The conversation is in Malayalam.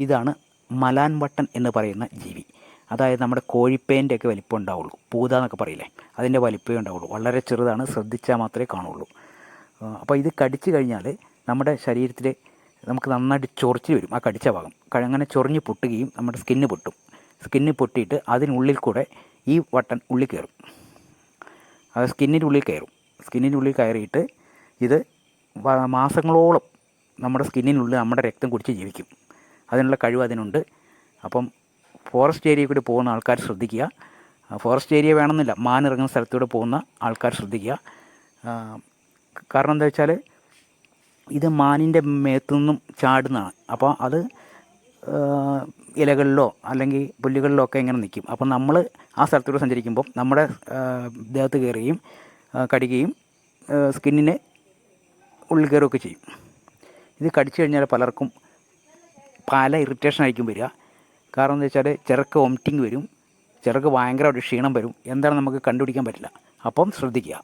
ഇതാണ് മലാൻ വട്ടൻ എന്ന് പറയുന്ന ജീവി. അതായത് നമ്മുടെ കോഴിപ്പേന്റെ ഒക്കെ വലിപ്പം ഉണ്ടാവുള്ളൂ. പൂത എന്നൊക്കെ പറയില്ലേ? അതിന്റെ വലിപ്പമേ ഉണ്ടാവുള്ളൂ. വളരെ ചെറുതാണ്. ശ്രദ്ധിച്ചാൽ മാത്രമേ കാണുള്ളൂ. അപ്പോൾ ഇത് കടിച്ചു കഴിഞ്ഞാൽ നമ്മുടെ ശരീരത്തിൽ നമുക്ക് നന്നായിട്ട് ചൊറിച്ചിൽ വരും ആ കടിച്ച ഭാഗം. അങ്ങനെ ചൊറിഞ്ഞ് പൊട്ടുകയും നമ്മുടെ സ്കിന്ന് പൊട്ടും. സ്കിന്ന് പൊട്ടിയിട്ട് അതിനുള്ളിൽ കൂടെ ഈ വട്ടൻ ഉള്ളിൽ കയറും. അത് സ്കിന്നിന്റെ ഉള്ളിൽ കയറും. സ്കിന്നിന്റെ ഉള്ളിൽ കയറിയിട്ട് ഇത് മാസങ്ങളോളം നമ്മുടെ സ്കിന്നിനുള്ളിൽ നമ്മുടെ രക്തം കുടിച്ച് ജീവിക്കും. അതിനുള്ള കഴിവ് അതിനുണ്ട്. അപ്പം ഫോറസ്റ്റ് ഏരിയ കൂടി പോകുന്ന ആൾക്കാർ ശ്രദ്ധിക്കുക. ഫോറസ്റ്റ് ഏരിയ വേണമെന്നില്ല. മാനിറങ്ങുന്ന സ്ഥലത്തൂടെ പോകുന്ന ആൾക്കാർ ശ്രദ്ധിക്കുക. കാരണം എന്താ വെച്ചാൽ ഇത് മാനിന്റെ മേത്തു നിന്നും ചാടുന്നതാണ്. അപ്പോൾ അത് ഇലകളിലോ അല്ലെങ്കിൽ പുല്ലുകളിലോ ഒക്കെ ഇങ്ങനെ നിൽക്കും. അപ്പം നമ്മൾ ആ സ്ഥലത്തൂടെ സഞ്ചരിക്കുമ്പോൾ നമ്മുടെ ദേഹത്ത് കയറുകയും കടിക്കുകയും സ്കിന്നിനെ ഉള്ളിൽ കയറുകയൊക്കെ ചെയ്യും. ഇത് കടിച്ചു കഴിഞ്ഞാൽ പലർക്കും പല ഇറിറ്റേഷൻ ആയിരിക്കും വരിക. കാരണം എന്താ വെച്ചാൽ ചിറക്ക് വോമിറ്റിംഗ് വരും. ചിറക്ക് ഭയങ്കരമായിട്ട് ക്ഷീണം വരും. എന്താണ് നമുക്ക് കണ്ടുപിടിക്കാൻ പറ്റില്ല. അപ്പം ശ്രദ്ധിക്കുക.